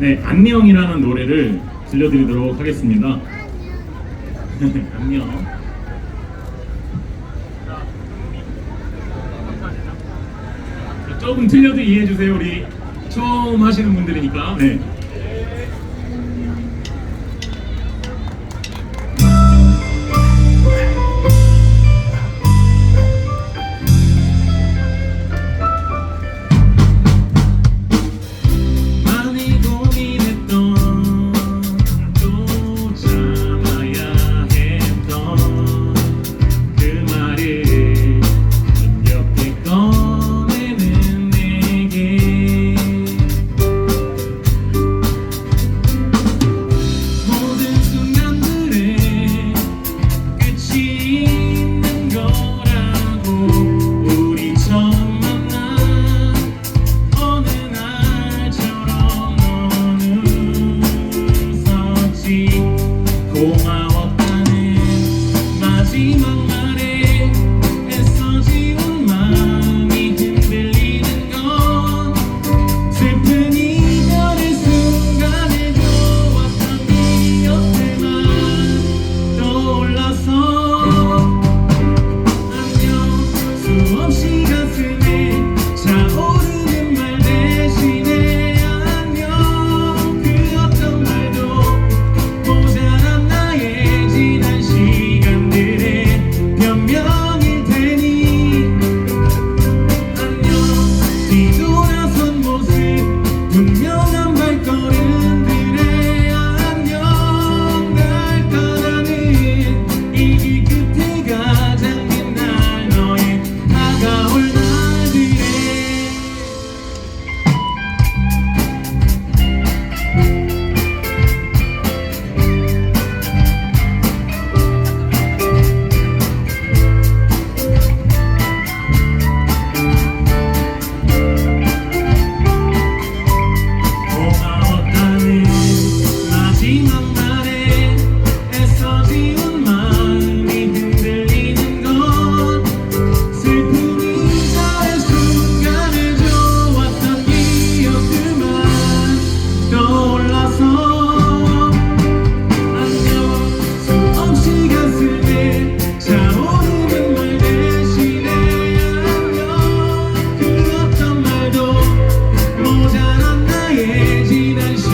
네, 안녕이라는 노래를 들려드리도록 하겠습니다. 안녕. 조금 틀려도 이해해 주세요. 우리 처음 하시는 분들이니까. 네. Imagine